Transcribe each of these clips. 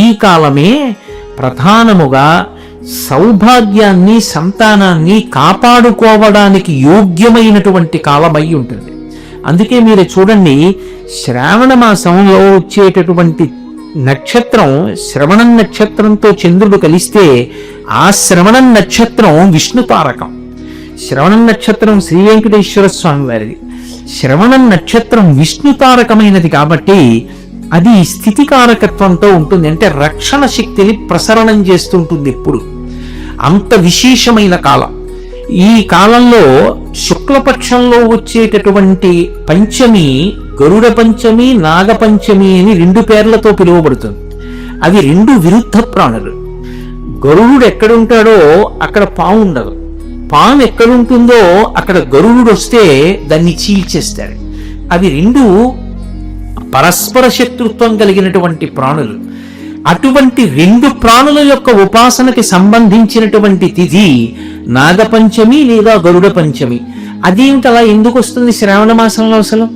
ఈ కాలమే ప్రధానముగా సౌభాగ్యాన్ని సంతానాన్ని కాపాడుకోవడానికి యోగ్యమైనటువంటి కాలమై ఉంటుంది. అందుకే మీరు చూడండి శ్రావణ మాసంలో వచ్చేటటువంటి నక్షత్రం శ్రవణం నక్షత్రంతో చంద్రుడు కలిస్తే ఆ శ్రవణం నక్షత్రం విష్ణు తారకం. శ్రవణం నక్షత్రం శ్రీ వెంకటేశ్వర స్వామి వారిది. శ్రవణం నక్షత్రం విష్ణు తారకమైనది కాబట్టి అది స్థితికారకత్వంతో ఉంటుంది. అంటే రక్షణ శక్తిని ప్రసరణం చేస్తుంటుంది ఎప్పుడు. అంత విశేషమైన కాలం. ఈ కాలంలో శుక్లపక్షంలో వచ్చేటటువంటి పంచమి గరుడ పంచమి నాగపంచమి అని రెండు పేర్లతో పిలువబడుతుంది. అవి రెండు విరుద్ధ ప్రాణులు. గరుడు ఎక్కడుంటాడో అక్కడ పాము ఉండదు. పాము ఎక్కడుంటుందో అక్కడ గరుడు వస్తే దాన్ని చీల్చేస్తాడు అవి రెండు పరస్పర శత్రుత్వం కలిగినటువంటి ప్రాణులు. అటువంటి రెండు ప్రాణుల యొక్క ఉపాసనకి సంబంధించినటువంటి తిథి నాగపంచమి లేదా గరుడ పంచమి. అదేమిటి అలా ఎందుకు వస్తుంది శ్రావణ మాసంలో అసలు?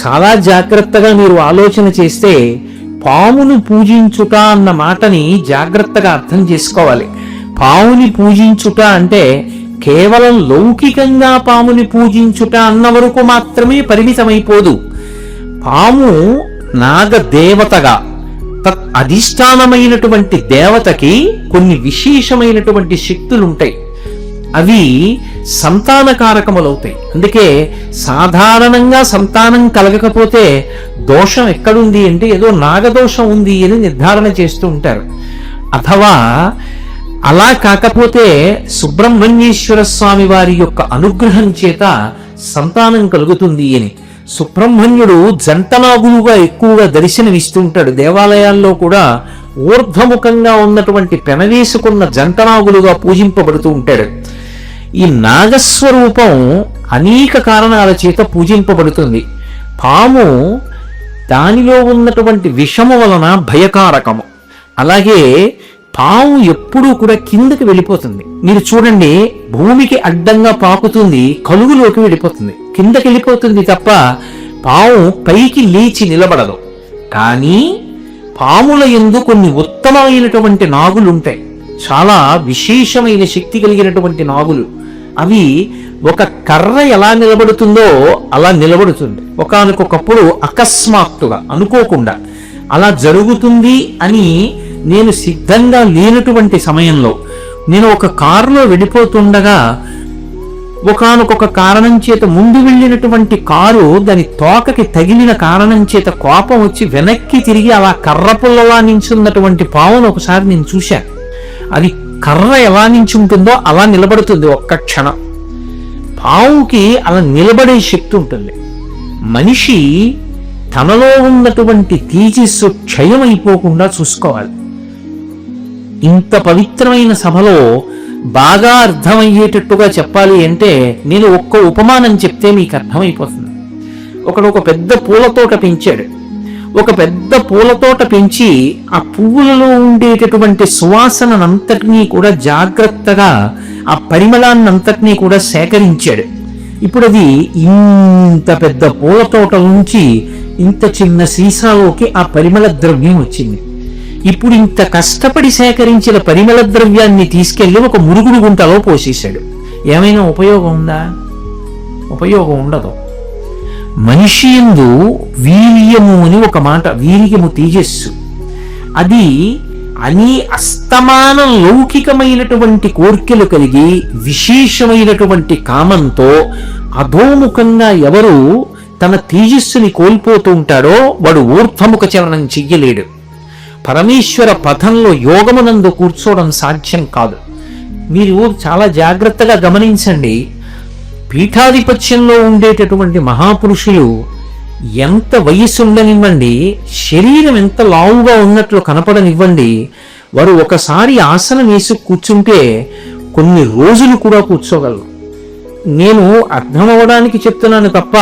చాలా జాగ్రత్తగా మీరు ఆలోచన చేస్తే పామును పూజించుట అన్న మాటని జాగ్రత్తగా అర్థం చేసుకోవాలి. పాముని పూజించుట అంటే కేవలం లౌకికంగా పాముని పూజించుట అన్న వరకు మాత్రమే పరిమితమైపోదు. పాము నాగదేవతగా తత్ అధిష్టానమైనటువంటి దేవతకి కొన్ని విశేషమైనటువంటి శక్తులు ఉంటాయి అవి సంతానకారకములవుతాయి. అందుకే సాధారణంగా సంతానం కలగకపోతే దోషం ఎక్కడుంది అంటే ఏదో నాగదోషం ఉంది అని నిర్ధారణ చేస్తూ ఉంటారు. అథవా అలా కాకపోతే సుబ్రహ్మణ్యేశ్వర స్వామి వారి యొక్క అనుగ్రహం చేత సంతానం కలుగుతుంది అని. సుబ్రహ్మణ్యుడు జంటనాగులుగా ఎక్కువగా దర్శనమిస్తుంటాడు దేవాలయాల్లో కూడా ఊర్ధ్వముఖంగా ఉన్నటువంటి పెనవేసుకున్న జంటనాగులుగా పూజింపబడుతూ ఉంటాడు. ఈ నాగస్వరూపం అనేక కారణాల చేత పూజింపబడుతుంది. పాము దానిలో ఉన్నటువంటి విషము వలన భయకారకము. అలాగే పాము ఎప్పుడూ కూడా కిందకి వెళ్ళిపోతుంది. మీరు చూడండి భూమికి అడ్డంగా పాకుతుంది కలుగులోకి వెళ్ళిపోతుంది. కిందకి వెళ్ళిపోతుంది తప్ప పాము పైకి లేచి నిలబడదు. కానీ పాముల ఎందు కొన్ని ఉత్తమమైనటువంటి నాగులు ఉంటాయి చాలా విశేషమైన శక్తి కలిగినటువంటి నాగులు. అవి ఒక కర్ర ఎలా నిలబడుతుందో అలా నిలబడుతుంది. ఒకనకొకప్పుడు అకస్మాత్తుగా అనుకోకుండా అలా జరుగుతుంది అని నేను సిద్ధంగా లేనటువంటి సమయంలో నేను ఒక కారులో వెళ్ళిపోతుండగా ఒకానొక కారణం చేత ముందు వెళ్ళినటువంటి కారు దాని తోకకి తగిలిన కారణం చేత కోపం వచ్చి వెనక్కి తిరిగి అలా కర్ర పుల్లలా నించున్నటువంటి పావును ఒకసారి నేను చూశాను అది కర్ర ఎలా నించుంటుందో అలా నిలబడుతుంది ఒక్క క్షణం. పావుకి అలా నిలబడే శక్తి ఉంటుంది. మనిషి తనలో ఉన్నటువంటి తేజస్సు క్షయమైపోకుండా చూసుకోవాలి. ఇంత పవిత్రమైన సభలో బాగా అర్థమయ్యేటట్టుగా చెప్పాలి అంటే నేను ఒక్క ఉపమానం చెప్తే మీకు అర్థమైపోతుంది. ఒకడు ఒక పెద్ద పూలతోట పెంచాడు. ఒక పెద్ద పూలతోట పెంచి ఆ పువ్వులలో ఉండేటటువంటి సువాసనంతటినీ కూడా జాగ్రత్తగా ఆ పరిమళాన్నంతటినీ కూడా సేకరించాడు. ఇప్పుడు అది ఇంత పెద్ద పూల తోట నుంచి ఇంత చిన్న సీసాలోకి ఆ పరిమళ ద్రవ్యం వచ్చింది. ఇప్పుడు ఇంత కష్టపడి సేకరించిన పరిమళ ద్రవ్యాన్ని తీసుకెళ్ళి ఒక మురుగుడు గుంటలో పోసేశాడు. ఏమైనా ఉపయోగం ఉందా? ఉపయోగం ఉండదు. మనిషి ఎందు వీర్యము అని ఒక మాట వీర్యము తేజస్సు. అది అని అస్తమానం లౌకికమైనటువంటి కోర్కెలు కలిగి విశేషమైనటువంటి కామంతో అధోముఖంగా ఎవరు తన తేజస్సుని కోల్పోతూ ఉంటాడో వాడు ఊర్ధ్వముఖ చలనం చెయ్యలేడు. పరమేశ్వర పథంలో యోగమునందు కూర్చోవడం సాధ్యం కాదు. మీరు చాలా జాగ్రత్తగా గమనించండి. పీఠాధిపత్యంలో ఉండేటటువంటి మహాపురుషులు ఎంత వయస్సు ఉండనివ్వండి శరీరం ఎంత లావుగా ఉన్నట్లు కనపడనివ్వండి వారు ఒకసారి ఆసనం వేసి కూర్చుంటే కొన్ని రోజులు కూడా కూర్చోగలరు. నేను అర్థం అవ్వడానికి చెప్తున్నాను తప్ప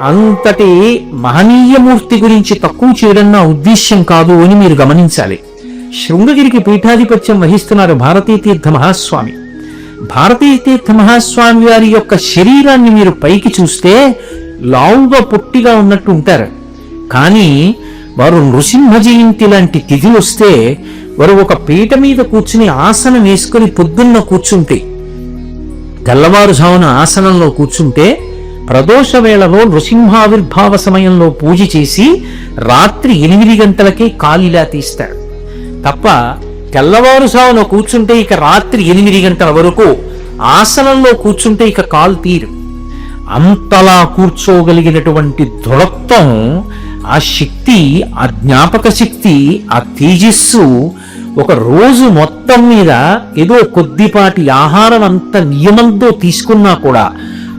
అంతటి మహనీయమూర్తి గురించి తక్కువ చేయడం నా ఉద్దేశ్యం కాదు అని మీరు గమనించాలి. శృంగగిరికి పీఠాధిపత్యం వహిస్తున్నారు భారతీ తీర్థ మహాస్వామి. భారతీ తీర్థ మహాస్వామి వారి యొక్క శరీరాన్ని మీరు పైకి చూస్తే లావుగా పొట్టిగా ఉన్నట్టు ఉంటారు. కానీ వారు నృసింహ జయంతి లాంటి తిథులు వస్తే వారు ఒక పీట మీద కూర్చుని ఆసనం వేసుకుని పొద్దున్న కూర్చుంటే తెల్లవారుజామున ఆసనంలో కూర్చుంటే ప్రదోష వేళలో నృసింహావిర్భావ సమయంలో పూజ చేసి రాత్రి ఎనిమిది గంటలకే కాలిలా తీస్తాడు. తప్ప తెల్లవారుజామున కూర్చుంటే ఇక రాత్రి ఎనిమిది గంటల వరకు ఆసనంలో కూర్చుంటే ఇక కాలు తీరు. అంతలా కూర్చోగలిగినటువంటి దృఢత్వం ఆ శక్తి ఆ జ్ఞాపక శక్తి ఆ తేజస్సు ఒక రోజు మొత్తం మీద ఏదో కొద్దిపాటి ఆహారం అంత నియమంతో తీసుకున్నా కూడా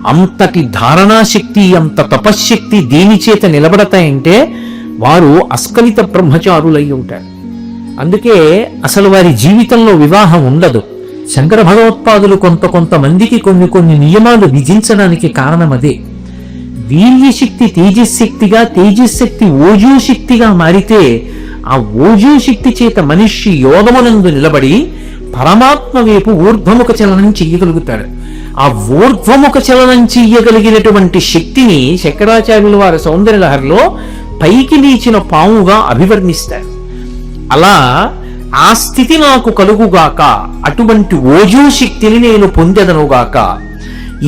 అంతటి ధారణాశక్తి అంత తపశ్శక్తి దేని చేత నిలబడతాయంటే వారు అస్కలిత బ్రహ్మచారులై ఉంటారు. అందుకే అసలు వారి జీవితంలో వివాహం ఉండదు. శంకర భగవత్పాదులు కొంత కొంతమందికి కొన్ని కొన్ని నియమాలు విధించడానికి కారణం అదే. వీర్యశక్తి తేజశక్తిగా తేజశక్తి ఓజోశక్తిగా మారితే ఆ ఓజోశక్తి చేత మనిషి యోగమునందు నిలబడి పరమాత్మ వైపు ఊర్ధ్వముఖ చలనం చేయగలుగుతాడు. ఆ ఊర్ధ్వముఖ చలనం చెయ్యగలిగినటువంటి శక్తిని శంకరాచార్యుల వారి సౌందర్యలహరిలో పైకి లేచిన పాముగా అభివర్ణిస్తారు. అలా ఆ స్థితి నాకు కలుగుగాక అటువంటి ఓజో శక్తిని నేను పొందెదనుగాక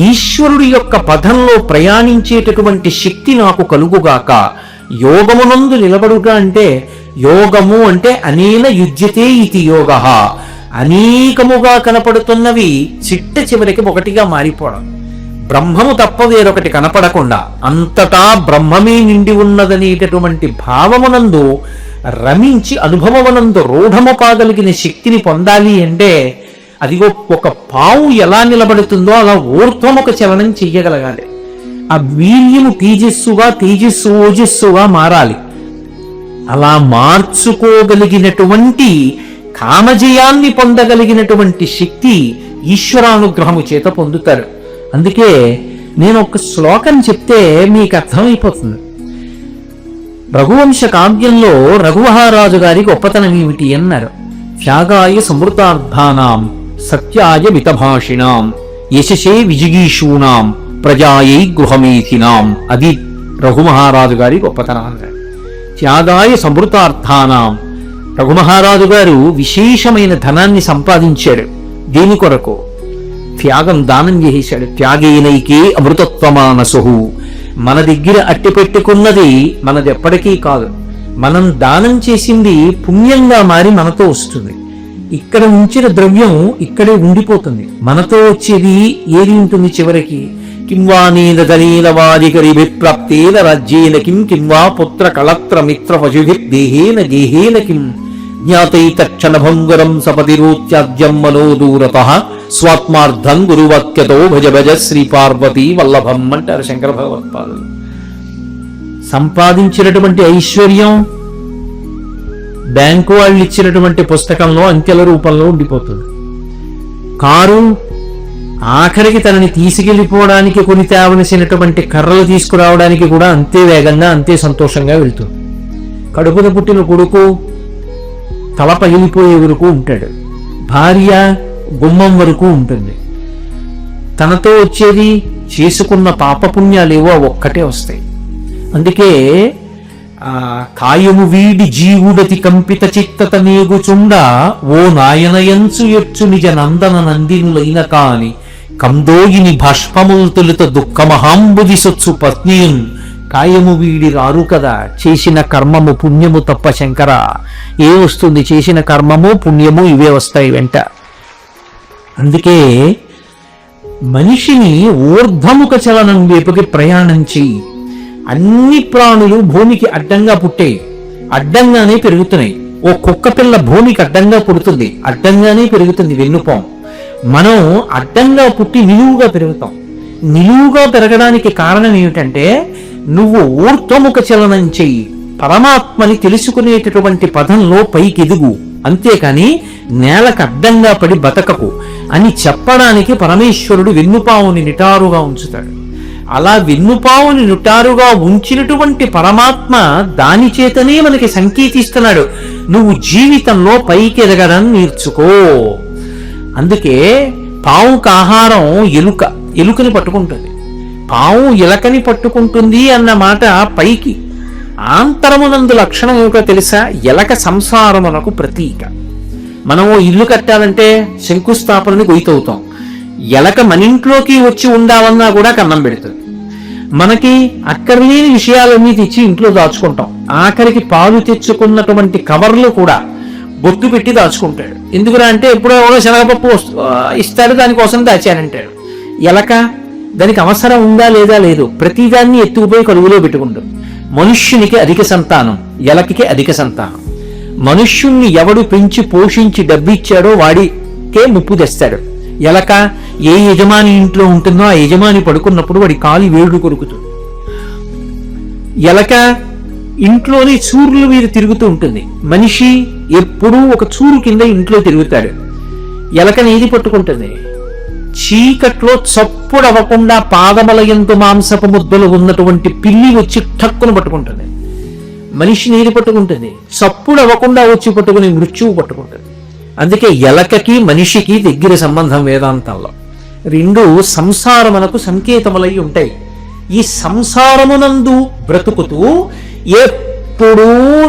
ఈశ్వరుడి యొక్క పథంలో ప్రయాణించేటటువంటి శక్తి నాకు కలుగుగాక యోగమునందు నిలబడుగా అంటే యోగము అంటే అనేన యుజ్యతే ఇది యోగ. అనేకముగా కనపడుతున్నవి చిట్ట చివరికి ఒకటిగా మారిపోవడం. బ్రహ్మము తప్ప వేరొకటి కనపడకుండా అంతటా బ్రహ్మమే నిండి ఉన్నదనేటటువంటి భావమునందు రమించి అనుభవమునందు రూఢము కాగలిగిన శక్తిని పొందాలి అంటే అదిగో ఒక పావు ఎలా నిలబడుతుందో అలా ఊర్ధ్వముఖ చలనం చెయ్యగలగాలి. ఆ వీర్యము తేజస్సుగా తేజస్సు ఓజస్సుగా మారాలి. అలా మార్చుకోగలిగినటువంటి కామజయాన్ని పొందగలిగినటువంటి శక్తి ఈశ్వరానుగ్రహము చేత పొందుతారు. అందుకే నేను ఒక శ్లోకం చెప్తే మీకు అర్థమైపోతుంది. రఘువంశ కావ్యంలో రఘువహారాజు గారి గొప్పతనం ఏమిటి అన్నారు. త్యాగాయ సమృతార్థానాం సత్యాయ మితభాషిణాం యశసే విజిగీషూణాం ప్రజాయై గృహమేథినాం అది రఘుమహారాజు గారి గొప్పతనం అన్నాడు త్యాగాయ సమృతార్థానాం రఘుమహారాజు గారు విశేషమైన ధనాన్ని సంపాదించాడు దేని కొరకు త్యాగం దానం చేసేశాడు త్యాగేనైకే అమృతత్వమానసు మన దగ్గర అట్టి పెట్టుకున్నది మనది ఎప్పటికీ కాదు. మనం దానం చేసింది పుణ్యంగా మారి మనతో వస్తుంది. ఇక్కడ ఉంచిన ద్రవ్యం ఇక్కడే ఉండిపోతుంది. మనతో వచ్చేది ఏది ఉంటుంది చివరికి? కింవా నీలదలీల వాదికరి విప్రాప్తేన రాజ్యేన కిం కింవా పుత్ర కళత్ర మిత్ర పశుభిర్ దేహేన గేహేన కిం. జ్ఞాతైతక్షణభంగురం భంగురం సపతిరూత్యాద్యం దూరత స్వాత్మార్థం గురువాక్యతో భజ భజ శ్రీ పార్వతీ వల్లభం అంటారు శంకర భగవత్పాదులు సంపాదించినటువంటి ఐశ్వర్యం బ్యాంకు వాళ్ళు ఇచ్చినటువంటి పుస్తకంలో అంకెల రూపంలో ఉండిపోతుంది. కారు ఆఖరికి తనని తీసుకెళ్ళిపోవడానికి కొని తేవలసినటువంటి కర్రలు తీసుకురావడానికి కూడా అంతే వేగంగా అంతే సంతోషంగా వెళ్తుంది. కడుపున పుట్టిన కొడుకు తల పగిలిపోయే వరకు ఉంటాడు. భార్య గుమ్మం వరకు ఉంటుంది. తనతో వచ్చేది చేసుకున్న పాపపుణ్యాలేవో ఒక్కటే వస్తాయి. అందుకే కాయము వీడి జీవుడతి కంపిత చిత్తత నేగుచుండ ఓ నాయనయంచు ఎచ్చు నిజ నందన నందినులైన కాని కందోగిని భష్పముల్ తొలుత దుఃఖమహాంబుది సొచ్చు పత్నియున్ కాయము వీడి రారు కదా? చేసిన కర్మము పుణ్యము తప్ప శంకర. ఏ వస్తుంది? చేసిన కర్మము పుణ్యము ఇవే వస్తాయి వెంట. అందుకే మనిషిని ఊర్ధముఖ చలనం వైపుకి ప్రయాణం చేయి అన్ని ప్రాణులు భూమికి అడ్డంగా పుట్టాయి అడ్డంగానే పెరుగుతున్నాయి. ఓ కుక్క పిల్ల భూమికి అడ్డంగా పుడుతుంది అడ్డంగానే పెరుగుతుంది వెన్నుపాం మనం అడ్డంగా పుట్టి నిలువుగా పెరుగుతాం. నిలువుగా పెరగడానికి కారణం ఏమిటంటే నువ్వు ఊర్ధ్వముఖ చలనం చెయ్యి. పరమాత్మని తెలుసుకునేటటువంటి పదంలో పైకెదుగు. అంతేకాని నేలకు అడ్డంగా పడి బతకకు. అని చెప్పడానికి పరమేశ్వరుడు వెన్నుపావుని నిటారుగా ఉంచుతాడు. అలా వెన్నుపావుని నిటారుగా ఉంచినటువంటి పరమాత్మ దాని చేతనే మనకి సంకేతిస్తున్నాడు. నువ్వు జీవితంలో పైకి ఎదగడం నేర్చుకో. అందుకే పావుకు ఆహారం ఎలుక ఎలుకని పట్టుకుంటుంది. పావు ఇలకని పట్టుకుంటుంది అన్న మాట పైకి. ఆంతరమునందు లక్షణం ఏమిటో తెలుసా? ఎలక సంసారమునకు ప్రతీక. మనము ఇల్లు కట్టాలంటే శంకుస్థాపనని గొయ్యవుతాం ఎలక మన ఇంట్లోకి వచ్చి ఉండాలన్నా కూడా కన్నం పెడుతుంది. మనకి అక్కర్లేని విషయాలన్నీ తెచ్చి ఇంట్లో దాచుకుంటాం. ఆఖరికి పాలు తెచ్చుకున్నటువంటి కవర్లు కూడా బొత్తు పెట్టి దాచుకుంటాడు. ఎందుకురా అంటే ఎప్పుడో ఒక శనగపప్పు వస్తు- ఇస్తాడు దానికోసం దాచానంటాడు. ఎలక దానికి అవసరం ఉందా లేదా లేదు. ప్రతిదాన్ని ఎత్తుకుపోయి కలుగులో పెట్టుకుంటాం మనుష్యునికి అధిక సంతానం ఎలకకి అధిక సంతానం. మనుష్యుణ్ణి ఎవడు పెంచి పోషించి డబ్బిచ్చాడో వాడికే ముప్పు తెస్తాడు. ఎలక ఏ యజమాని ఇంట్లో ఉంటుందో ఆ యజమాని పడుకున్నప్పుడు వాడి కాలి వేడు కొరుకుతుంది. ఎలక ఇంట్లోనే చూరుల మీద తిరుగుతూ ఉంటుంది. మనిషి ఎప్పుడూ ఒక చూరు కింద ఇంట్లో తిరుగుతాడు. ఎలకనేది పట్టుకుంటుంది? చీకట్లో చప్పుడవ్వకుండా పాదముల ఎందు మాంసపు ముద్దలు ఉన్నటువంటి పిల్లి వచ్చి ఠక్కును పట్టుకుంటుంది. మనిషి నీరు పట్టుకుంటుంది? చప్పుడు అవ్వకుండా వచ్చి పట్టుకుని మృత్యువు పట్టుకుంటుంది. అందుకే ఎలకకి మనిషికి దగ్గర సంబంధం వేదాంతంలో. రెండు సంసారమునకు సంకేతములై ఉంటాయి. ఈ సంసారమునందు బ్రతుకుతూ ఎప్పుడూ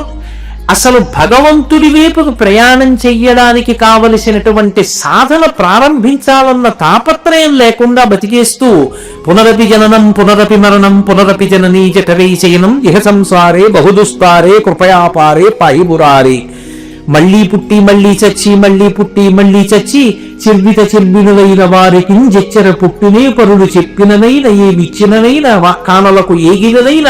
అసలు భగవంతుడి వైపుకు ప్రయాణం చెయ్యడానికి కావలసినటువంటి సాధన ప్రారంభించాలన్న తాపత్రయం లేకుండా బతికేస్తూ పునరపి జననం పునరపి మరణం పునరపి జననీ జఠరై శయనం ఇహ సంసారే బహుదుస్తారే కృపయాపారే పాయిబురారే మళ్ళీ పుట్టి మళ్ళీ చచ్చి మళ్ళీ పుట్టి మళ్ళీ చచ్చి చిర్విత చిర్వినులైన వారికి జచ్చర పుట్టినే పరుడు చెప్పిననైన ఏమిచ్చిననైన వా- కానలకు ఏగిననైన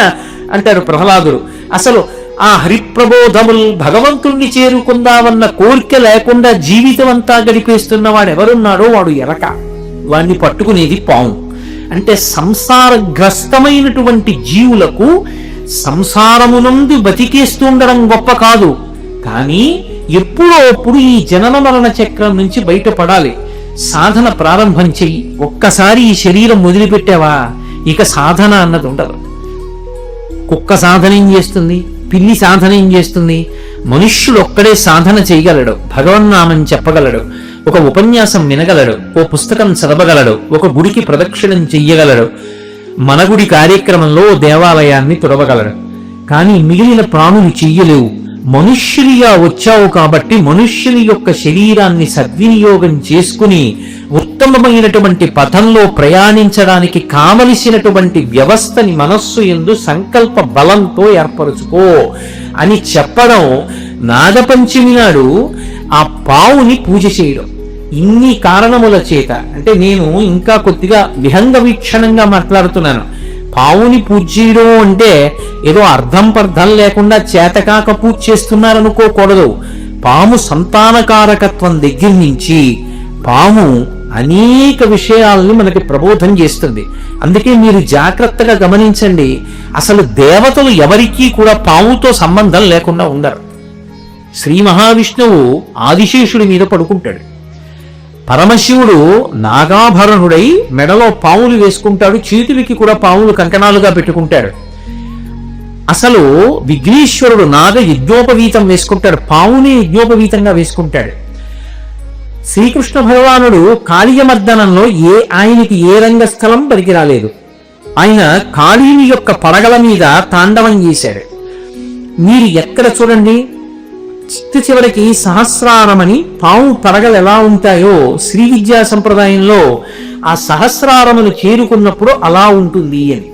అంటారు ప్రహ్లాదుడు. అసలు ఆ హరిప్రబోధములు భగవంతుణ్ణి చేరుకుందామన్న కోరిక లేకుండా జీవితం అంతా గడిపేస్తున్న వాడెవరున్నాడో వాడు ఎరక. వాణ్ణి పట్టుకునేది పాము. అంటే సంసారగ్రస్తమైనటువంటి జీవులకు సంసారమునందు బతికేస్తుండడం గొప్ప కాదు. కానీ ఎప్పుడో అప్పుడు ఈ జనన మరణ చక్రం నుంచి బయటపడాలి. సాధన ప్రారంభం చెయ్యి. ఒక్కసారి ఈ శరీరం వదిలిపెట్టావా? ఇక సాధన అన్నది ఉండదు. కుక్క సాధన ఏం చేస్తుంది? పిల్లి సాధన ఏం చేస్తుంది? మనుష్యుడు ఒక్కడే సాధన చేయగలడు భగవన్నామని చెప్పగలడు ఒక ఉపన్యాసం వినగలడు ఓ పుస్తకం చదవగలడు ఒక గుడికి ప్రదక్షిణం చెయ్యగలడు మన గుడి కార్యక్రమంలో దేవాలయాన్ని తుడవగలడు. కానీ మిగిలిన ప్రాణులు చెయ్యలేవు. మనుష్యునిగా వచ్చావు కాబట్టి మనుష్యుని యొక్క శరీరాన్ని సద్వినియోగం చేసుకుని ఉత్తమమైనటువంటి పథంలో ప్రయాణించడానికి కావలసినటువంటి వ్యవస్థని మనస్సు ఎందు సంకల్ప బలంతో ఏర్పరచుకో అని చెప్పడం నాగపంచమి నాడు ఆ పావుని పూజ చేయడం. ఇన్ని కారణముల చేత అంటే నేను ఇంకా కొద్దిగా విహంగ వీక్షణంగా మాట్లాడుతున్నాను. పావుని పూజ చేయడం అంటే ఏదో అర్థం పర్థం లేకుండా చేతకాక పూజ చేస్తున్నారనుకోకూడదు. పాము సంతానకారకత్వం దగ్గర నుంచి పాము అనేక విషయాలని మనకి ప్రబోధం చేస్తుంది. అందుకే మీరు జాగ్రత్తగా గమనించండి అసలు దేవతలు ఎవరికీ కూడా పాముతో సంబంధం లేకుండా ఉండరు. శ్రీ మహావిష్ణువు ఆదిశేషుడి మీద పడుకుంటాడు. పరమశివుడు నాగాభరణుడై మెడలో పాములు వేసుకుంటాడు చేతులకి కూడా పాములు కంకణాలుగా పెట్టుకుంటాడు. అసలు విఘ్నేశ్వరుడు నాగ యజ్ఞోపవీతం వేసుకుంటాడు పావుని యజ్ఞోపవీతంగా వేసుకుంటాడు. శ్రీకృష్ణ భగవానుడు కాళీయమర్దనంలో ఏ ఆయనకి ఏ రంగస్థలం పనికి రాలేదు ఆయన కాళీని యొక్క పడగల మీద తాండవం చేశాడు మీరు ఎక్కడ చూడండి? చిట్ట చివరికి సహస్రారమని పాము పడగలు ఎలా ఉంటాయో శ్రీ విద్యా సంప్రదాయంలో ఆ సహస్రారమును చేరుకున్నప్పుడు అలా ఉంటుంది అని.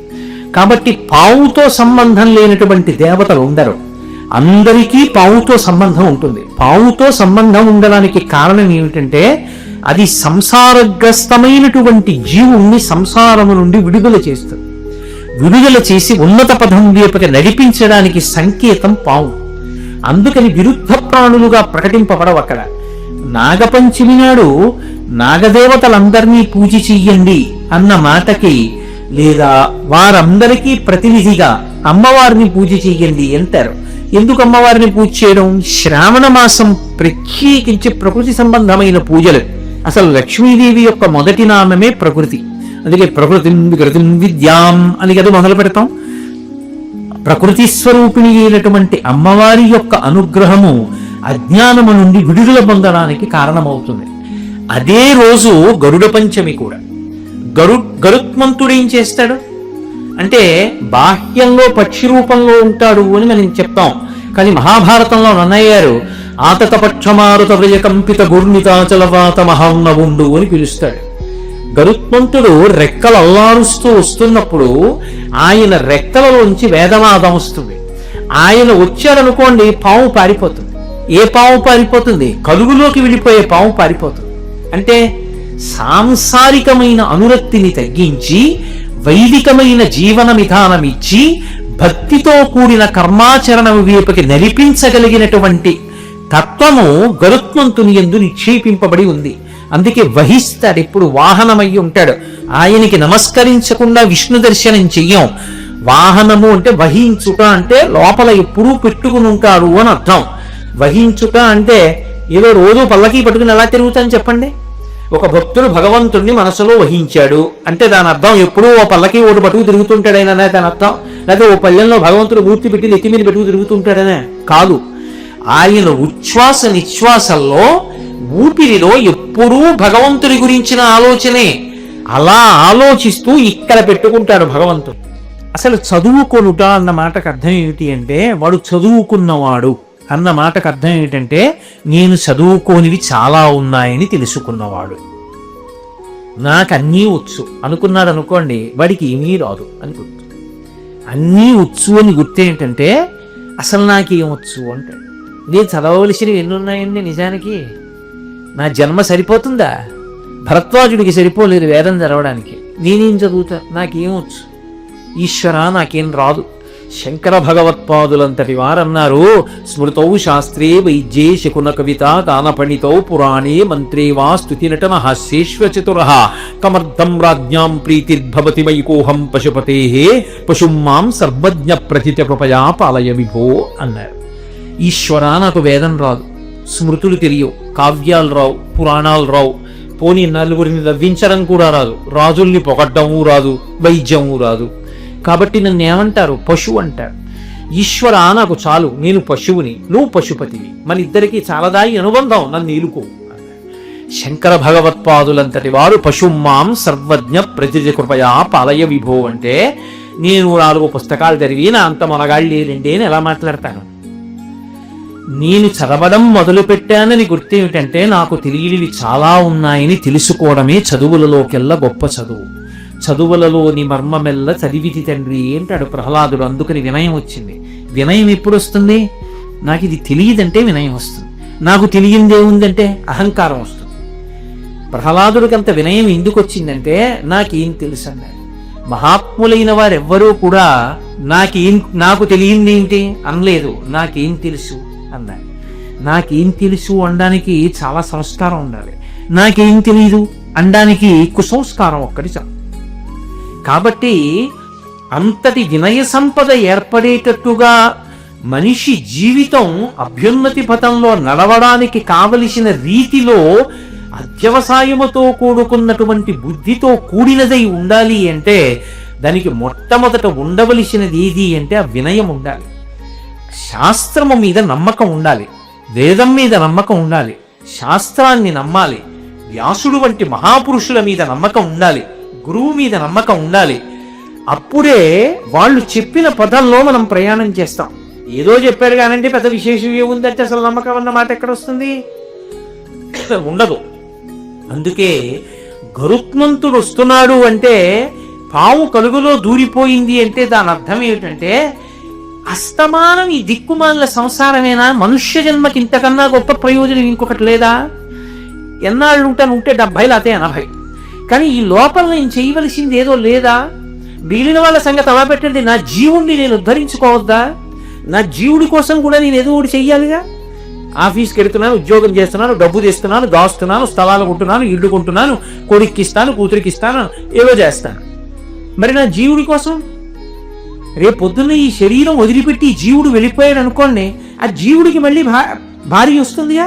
కాబట్టి పావుతో సంబంధం లేనటువంటి దేవతలు ఉండరు. అందరికీ పావుతో సంబంధం ఉంటుంది. పావుతో సంబంధం ఉండడానికి కారణం ఏమిటంటే అది సంసారగ్రస్తమైనటువంటి జీవుణ్ణి సంసారము నుండి విడుదల చేస్తుంది. విడుదల చేసి ఉన్నత పదం వైపుకి నడిపించడానికి సంకేతం పావు. అందుకని విరుద్ధ ప్రాణులుగా ప్రకటింపబడవు అక్కడ. నాగపంచమి నాడు నాగదేవతలందరినీ పూజ చెయ్యండి అన్న మాటకి లేదా వారందరికీ ప్రతినిధిగా అమ్మవారిని పూజ చెయ్యండి అంటారు. ఎందుకు అమ్మవారిని పూజ చేయడం? శ్రావణ మాసం ప్రత్యేకించి ప్రకృతి సంబంధమైన పూజలు. అసలు లక్ష్మీదేవి యొక్క మొదటి నామమే ప్రకృతి. అందుకే ప్రకృతి వికృతి విద్యాం అని కదా మొదలు పెడతాం. ప్రకృతి స్వరూపిణి అయినటువంటి అమ్మవారి యొక్క అనుగ్రహము అజ్ఞానము నుండి విడుదల పొందడానికి కారణమవుతుంది. అదే రోజు గరుడ పంచమి కూడా. గరు గరుత్మంతుడు ఏం చేస్తాడు? అంటే బాహ్యంలో పక్షి రూపంలో ఉంటాడు అని మనం చెప్తాం. కానీ మహాభారతంలో నన్నయ్యారు ఆతకపక్షమారుత ఆతత గుర్ణితాచలవాత వ్రయ కంపిత మహాన్నవుండు అని పిలుస్తాడు. గరుత్మంతుడు రెక్కలు అల్లారుస్తూ వస్తున్నప్పుడు ఆయన రెక్కలలోంచి వేదనాదం వస్తుంది. ఆయన వచ్చారనుకోండి పాము పారిపోతుంది. ఏ పాము పారిపోతుంది? కలుగులోకి వెళ్ళిపోయే పాము పారిపోతుంది. అంటే సాంసారికమైన అనురక్తిని తగ్గించి వైదికమైన జీవన విధానం ఇచ్చి భక్తితో కూడిన కర్మాచరణ వైపుకి నడిపించగలిగినటువంటి తత్వము గరుత్మంతుని ఎందు నిక్షేపింపబడి ఉంది. అందుకే వహిస్తాడు ఎప్పుడు వాహనమై ఉంటాడు. ఆయనకి నమస్కరించకుండా విష్ణు దర్శనం చెయ్యం. వాహనము అంటే వహించుట అంటే లోపల ఎప్పుడూ పెట్టుకుని ఉంటాడు అని అర్థం. వహించుట అంటే ఏదో రోజు పల్లకి పట్టుకుని ఎలా తిరుగుతాను చెప్పండి? ఒక భక్తుడు భగవంతుణ్ణి మనసులో వహించాడు. అంటే దాని అర్థం ఎప్పుడూ ఓ పల్లకి ఓటు పట్టుకు తిరుగుతుంటాడైనా దాని అర్థం. లేకపోతే ఓ పల్లెల్లో భగవంతుడు మూర్తి పెట్టి నెత్తి మీద పెట్టుకు తిరుగుతుంటాడనే. కాదు. ఆయన ఉచ్ఛ్వాస నిశ్వాసల్లో ఊపిరిలో ఎప్పుడూ భగవంతుడి గురించిన ఆలోచనే. అలా ఆలోచిస్తూ ఇక్కడ పెట్టుకుంటాడు భగవంతుడు. అసలు చదువుకొనుట అన్న మాటకు అర్థం ఏమిటి అంటే వాడు చదువుకున్నవాడు. అన్న మాటకు అర్థం ఏంటంటే నేను చదువుకోనివి చాలా ఉన్నాయని తెలుసుకున్నవాడు. నాకు అన్నీ వచ్చు. అనుకున్నాడు అనుకోండి వాడికి ఏమీ రాదు అని గుర్తు. అన్నీ వచ్చు అని గుర్తు ఏంటంటే అసలు నాకేమొచ్చు అంటాడు. నేను చదవవలసినవి ఎన్ని ఉన్నాయండి నిజానికి? నా జన్మ సరిపోతుందా? భరద్వాజుడికి సరిపోలేదు వేదం చదవడానికి. నేనేం చదువుతా? నాకేం వచ్చు? ఈశ్వర నాకేం రాదు. శంకర భగవత్పాదులంతటి వారన్నారు. స్మృతౌ శాస్త్రే వైద్యే శకున కవిత కానపణితౌ పురాణే మంత్రే వా స్థుతి నటన హాస్యేశ్వచతుర కమర్థం రాజ్ఞాం ప్రీతిర్భవతి వైకోహం పశుపతే. పశుం మాం సర్వజ్ఞ ప్రతిత కృపయా పాలయ విభో అన్నారు. ఈశ్వర నాకు వేదం రాదు. స్మృతులు తెలియవు. కావ్యాలు రావు. పురాణాలు రావు. పోనీ నలుగురిని నవ్వించడం కూడా రాదు. రాజుల్ని పొగడ్డము రాదు. వైద్యము రాదు. కాబట్టి నన్ను ఏమంటారు? పశువు అంటారు. ఈశ్వర నాకు చాలు. నేను పశువుని. నువ్వు పశుపతివి. మన ఇద్దరికి చాలదాయి అనుబంధం. నన్ను నీలుకో శంకర భగవత్పాదులంతటి వారు పశుమాం సర్వజ్ఞ ప్రతిజ కృపయా పాలయ విభో అంటే నేను నాలుగు పుస్తకాలు చదివి నా అంత మొనగాళ్ళు లేదండి అని ఎలా మాట్లాడతాను? నేను చదవడం మొదలుపెట్టానని గుర్తేమిటంటే నాకు తెలియనివి చాలా ఉన్నాయని తెలుసుకోవడమే చదువులలోకెల్లా గొప్ప చదువు. చదువులలోని మర్మమెల్ల చదివితి తండ్రి అంటాడు ప్రహ్లాదుడు. అందుకని వినయం వచ్చింది. వినయం ఎప్పుడు వస్తుంది? నాకు ఇది తెలియదంటే వినయం వస్తుంది. నాకు తెలియందే ఉందంటే అహంకారం వస్తుంది. ప్రహ్లాదుడికి అంత వినయం ఎందుకు వచ్చిందంటే నాకేం తెలుసు అన్నాడు. మహాత్ములైన వారెవ్వరూ కూడా నాకేం నాకు తెలియంది ఏంటి అనలేదు. నాకేం తెలుసు అన్నాడు. నాకేం తెలుసు అనడానికి చాలా సంస్కారం ఉండాలి. నాకేం తెలియదు అనడానికి కుసంస్కారం ఒక్కటి చాలు. కాబట్టి అంతటి వినయ సంపద ఏర్పడేటట్టుగా మనిషి జీవితం అభ్యున్నతి పథంలో నడవడానికి కావలసిన రీతిలో అత్యవసాయముతో కూడుకున్నటువంటి బుద్ధితో కూడినదై ఉండాలి అంటే దానికి మొట్టమొదట ఉండవలసినది ఏది అంటే ఆ వినయం ఉండాలి. శాస్త్రము మీద నమ్మకం ఉండాలి. వేదం మీద నమ్మకం ఉండాలి. శాస్త్రాన్ని నమ్మాలి. వ్యాసుడు వంటి మహాపురుషుల మీద నమ్మకం ఉండాలి. గురువు మీద నమ్మకం ఉండాలి. అప్పుడే వాళ్ళు చెప్పిన పదంలో మనం ప్రయాణం చేస్తాం. ఏదో చెప్పారు కానండి పెద్ద విశేషం ఏముందంటే అసలు నమ్మకం అన్న మాట ఎక్కడ వస్తుంది ఉండదు. అందుకే గరుత్మంతుడు వస్తున్నాడు అంటే పాము కలుగులో దూరిపోయింది అంటే దాని అర్థం ఏమిటంటే అస్తమానం ఈ దిక్కుమాల సంసారమేనా? మనుష్య జన్మకి ఇంతకన్నా గొప్ప ప్రయోజనం ఇంకొకటి లేదా? ఎన్నాళ్ళు ఉంటాను ఉంటే డెబ్బై అదే ఎనభై. కానీ ఈ లోపల నేను చేయవలసింది ఏదో లేదా? మిగిలిన వాళ్ళ సంగతి అలా పెట్టండి నా జీవుణ్ణి నేను ఉద్ధరించుకోవద్దా? నా జీవుడి కోసం కూడా నేను ఏదో ఒకటి చెయ్యాలిగా? ఆఫీస్కి వెళ్తున్నాను ఉద్యోగం చేస్తున్నాను డబ్బు తెస్తున్నాను దాస్తున్నాను స్థలాలు కొంటున్నాను ఇల్లు కొంటున్నాను కొడుక్కి ఇస్తాను కూతురికి ఇస్తాను ఏదో చేస్తాను. మరి నా జీవుడి కోసం? రేపు పొద్దున్న ఈ శరీరం వదిలిపెట్టి ఈ జీవుడు వెళ్ళిపోయాడు అనుకోండి ఆ జీవుడికి మళ్ళీ భా భార్య వస్తుందిగా?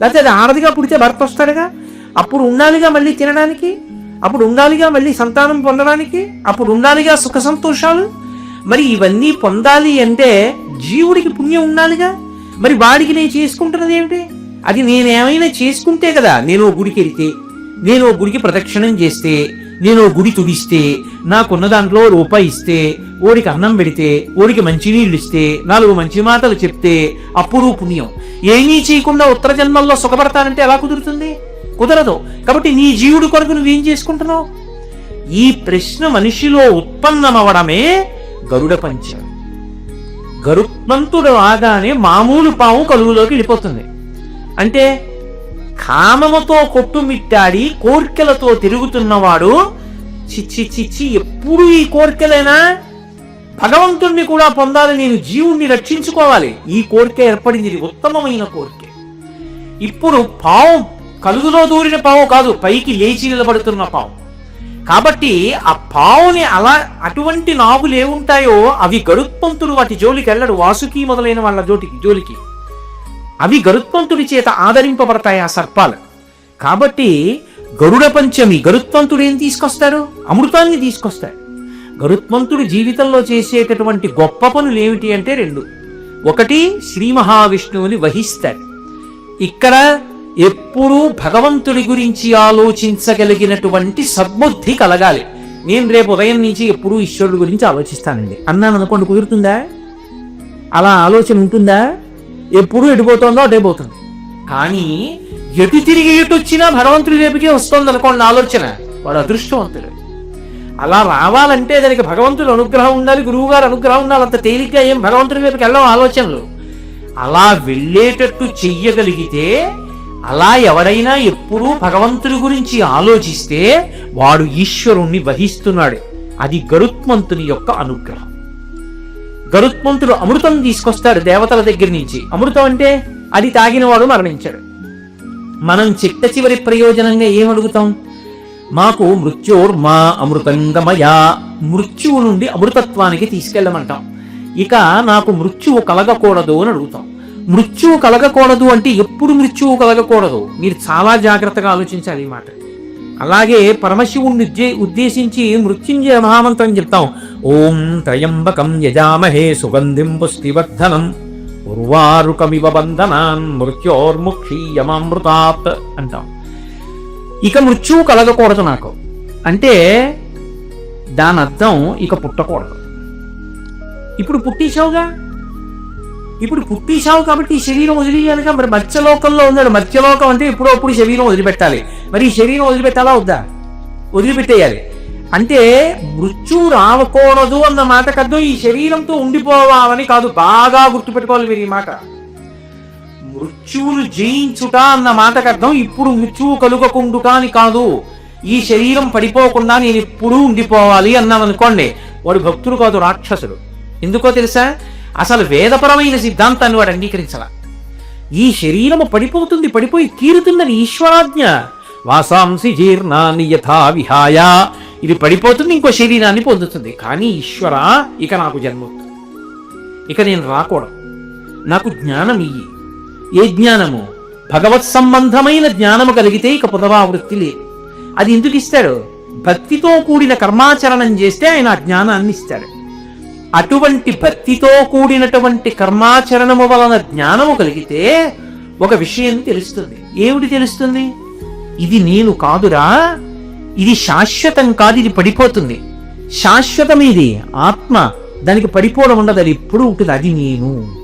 లేకపోతే అది ఆడదిగా పుడితే భర్త వస్తాడుగా? అప్పుడు ఉండాలిగా మళ్ళీ తినడానికి? అప్పుడు ఉండాలిగా మళ్ళీ సంతానం పొందడానికి? అప్పుడు ఉండాలిగా సుఖ సంతోషాలు? మరి ఇవన్నీ పొందాలి అంటే జీవుడికి పుణ్యం ఉండాలిగా? మరి వాడికి నేను చేసుకుంటున్నది ఏమిటి? అది నేనేమైనా చేసుకుంటే కదా నేను ఓ గుడికి వెళితే నేను ఓ గుడికి ప్రదక్షిణం చేస్తే నేను ఓ గుడి తుడిస్తే నాకున్న దాంట్లో రూపాయి ఇస్తే ఓడికి అన్నం పెడితే ఓడికి మంచినీళ్ళు ఇస్తే నాలుగు మంచి మాటలు చెప్తే అప్పుడు పుణ్యం. ఏమీ చేయకుండా ఉత్తర జన్మల్లో సుఖపడతానంటే ఎలా కుదురుతుంది? కుదరదు. కాబట్టి నీ జీవుడు కొరకు నువ్వేం చేసుకుంటున్నావు? ఈ ప్రశ్న మనిషిలో ఉత్పన్నమవడమే గరుడ పంచం. గరుత్మంతుడు రాగానే మామూలు పాము కలుగులోకి వెళ్ళిపోతుంది. అంటే కామముతో కొట్టుమిట్టాడి కోర్కెలతో తిరుగుతున్నవాడు చిచ్చి చిచ్చి ఎప్పుడు ఈ కోర్కెలైనా భగవంతుణ్ణి కూడా పొందాలి నేను జీవుణ్ణి రక్షించుకోవాలి. ఈ కోరిక ఏర్పడింది ఉత్తమమైన కోరిక. ఇప్పుడు పాము కలుగులో దూరిన పావు కాదు పైకి లేచి నిలబడుతున్న పావు. కాబట్టి ఆ పావుని అలా అటువంటి నాగులు ఏముంటాయో అవి గరుత్పంతులు వాటి జోలికి వెళ్ళడు వాసుకి మొదలైన వాళ్ళ జోటికి జోలికి. అవి గరుత్పంతుడి చేత ఆదరింపబడతాయి ఆ సర్పాలు. కాబట్టి గరుడ పంచమి గరుత్మంతుడు ఏం తీసుకొస్తారు అమృతాన్ని తీసుకొస్తారు గరుత్మంతుడు జీవితంలో చేసేటటువంటి గొప్ప పనులు ఏమిటి అంటే రెండు. ఒకటి శ్రీ మహావిష్ణువుని వహిస్తారు. ఇక్కడ ఎప్పుడూ భగవంతుడి గురించి ఆలోచించగలిగినటువంటి సద్బుద్ధి కలగాలి. నేను రేపు ఉదయం నుంచి ఎప్పుడూ ఈశ్వరుడి గురించి ఆలోచిస్తానండి. అన్నాను అనుకోండి కుదురుతుందా? అలా ఆలోచన ఉంటుందా? ఎప్పుడు ఎడిపోతుందో అటే పోతుంది. కానీ ఎటు తిరిగి ఎటు వచ్చినా భగవంతుడి రేపుకే వస్తుంది అనుకోండి ఆలోచన. వాడు అదృష్టవంతుడు. అలా రావాలంటే దానికి భగవంతుడు అనుగ్రహం ఉండాలి గురువు గారు అనుగ్రహం ఉండాలి. అంత తేలిగ్గా ఏం భగవంతుడి వైపుకి వెళ్ళం ఆలోచనలు. అలా వెళ్ళేటట్టు చెయ్యగలిగితే అలా ఎవరైనా ఎప్పుడూ భగవంతుడి గురించి ఆలోచిస్తే వాడు ఈశ్వరుణ్ణి వహిస్తున్నాడు. అది గరుత్మంతుని యొక్క అనుగ్రహం. గరుత్మంతుడు అమృతం తీసుకొస్తాడు దేవతల దగ్గర నుంచి. అమృతం అంటే అది తాగినవాడు మరణించాడు. మనం చిట్ట చివరి ప్రయోజనంగా ఏమడుగుతాం అడుగుతాం? మాకు మృత్యోర్మా అమృతంగమయా మృత్యువు నుండి అమృతత్వానికి తీసుకెళ్ళమంటాం. ఇక నాకు మృత్యువు కలగకూడదు అని అడుగుతాం. మృత్యువు కలగకూడదు అంటే ఎప్పుడు మృత్యువు కలగకూడదు. మీరు చాలా జాగ్రత్తగా ఆలోచించాలి ఈ మాట. అలాగే పరమశివుణ్ణి ఉద్దే- ఉద్దేశించి మృత్యుంజయ మహామంత్రం చెప్తాం. ఓం త్రయంబకం యజామహే సుగంధిం పుష్టివర్ధనం ఉర్వారుకమివ బంధనాన్ మృత్యోర్ముక్షీయమామృతాత్ అంటాం. ఇక మృత్యువు కలగకూడదు నాకు. అంటే దాని అర్థం ఇక పుట్టకూడదు. ఇప్పుడు పుట్టేశావుగా ఇప్పుడు పుట్టేశావు కాబట్టి ఈ శరీరం వదిలేయాలిగా మరి మత్స్యలోకంలో ఉన్నాడు మత్స్యలోకం అంటే ఎప్పుడో అప్పుడు శరీరం వదిలిపెట్టాలి. మరి ఈ శరీరం వదిలిపెట్టాలా వద్దా? వదిలిపెట్టేయాలి. అంటే మృత్యువు రావకూడదు అన్న మాటకు అర్థం ఈ శరీరంతో ఉండిపోవాలని కాదు. బాగా గుర్తుపెట్టుకోవాలి మీరు ఈ మాట. మృత్యువును జయించుట అన్న మాటకు అర్థం ఇప్పుడు మృత్యువు కలుగకుండుట అని కాదు. ఈ శరీరం పడిపోకుండా నేను ఎప్పుడూ ఉండిపోవాలి అన్నాను అనుకోండి. వాడు భక్తుడు కాదు రాక్షసుడు. ఎందుకో తెలుసా? అసలు వేదపరమైన సిద్ధాంతాన్ని వాడు అంగీకరించాల. ఈ శరీరము పడిపోతుంది పడిపోయి తీరుతుందని ఈశ్వరాజ్ఞ వాసాంసి జీర్ణాన్ని యథా విహాయ. ఇది పడిపోతుంది ఇంకో శరీరాన్ని పొందుతుంది. కానీ ఈశ్వర ఇక నాకు జన్మ ఇక నేను రాకూడదు. నాకు జ్ఞానం ఇయ్యి. ఏ జ్ఞానము? భగవత్ సంబంధమైన జ్ఞానము కలిగితే ఇక పునరావృత్తి లేదు. అది ఎందుకు ఇస్తాడు? భక్తితో కూడిన కర్మాచరణం చేస్తే ఆయన ఆ జ్ఞానాన్ని ఇస్తాడు. అటువంటి భక్తితో కూడినటువంటి కర్మాచరణము వలన జ్ఞానము కలిగితే ఒక విషయం తెలుస్తుంది. ఏమిటి తెలుస్తుంది? ఇది నేను కాదురా. ఇది శాశ్వతం కాదు ఇది పడిపోతుంది. శాశ్వతం ఇది ఆత్మ దానికి పడిపోవడం ఉండదు అది ఎప్పుడు ఉంటుంది అది నేను.